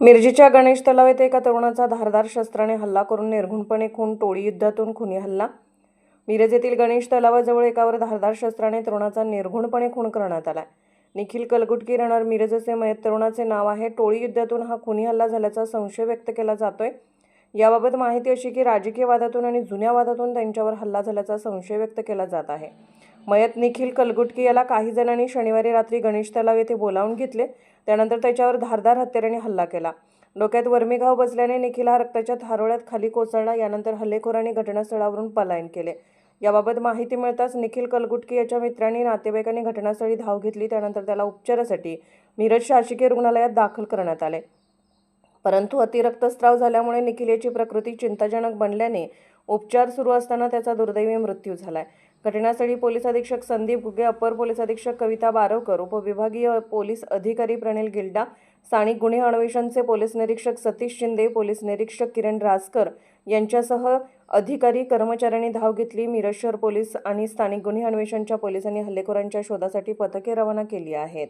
मिरजीच्या गणेश तलाव येथे एका तरुणाचा धारदार शस्त्राने हल्ला करून निर्घुणपणे खून टोळी युद्धातून खुनी हल्ला. मिरज येथील गणेश तलावाजवळ एकावर धारदार शस्त्राने तरुणाचा निर्घुणपणे खून करण्यात आला. निखिल कलगुटकी राहणार मिरज असे मयत तरुणाचे नाव आहे. टोळी युद्धातून हा खुनी हल्ला झाल्याचा संशय व्यक्त केला जातोय. याबाबत माहिती अशी की राजकीय वादातून आणि जुन्या वादातून त्यांच्यावर हल्ला झाल्याचा संशय व्यक्त केला जात आहे. मयत निखिल कलगुटकी याला काही जणांनी शनिवारी रात्री गणेश तलाव येथे बोलावून घेतले. त्यानंतर त्याच्यावर धारदार हत्याराने हल्ला केला. डोक्यात वर्मीघाव बसल्याने निखिल हा रक्ताच्या थारोळ्यात खाली कोसळला. यानंतर हल्लेखोरांनी घटनास्थळावरून पलायन केले. याबाबत माहिती मिळताच निखिल कलगुटकी याच्या मित्रांनी नातेवाईकांनी घटनास्थळी धाव घेतली. त्यानंतर त्याला उपचारासाठी मिरज शासकीय रुग्णालयात दाखल करण्यात आले. परंतु अतिरक्तस्राव झाल्यामुळे निखिलेची प्रकृती चिंताजनक बनल्याने उपचार सुरू असताना त्याचा दुर्दैवी मृत्यू झालाय. घटनास्थळी पोलीस अधीक्षक संदीप घुगे अपर पोलीस अधीक्षक कविता बारवकर उपविभागीय पोलीस अधिकारी प्रणिल गिल्डा स्थानिक गुन्हे अन्वेषणचे पोलीस निरीक्षक सतीश शिंदे पोलीस निरीक्षक किरण रासकर यांच्यासह अधिकारी कर्मचाऱ्यांनी धाव घेतली. मिरज शहर पोलीस आणि स्थानिक गुन्हे अन्वेषणच्या पोलिसांनी हल्लेखोरांच्या शोधासाठी पथके रवाना केली आहेत.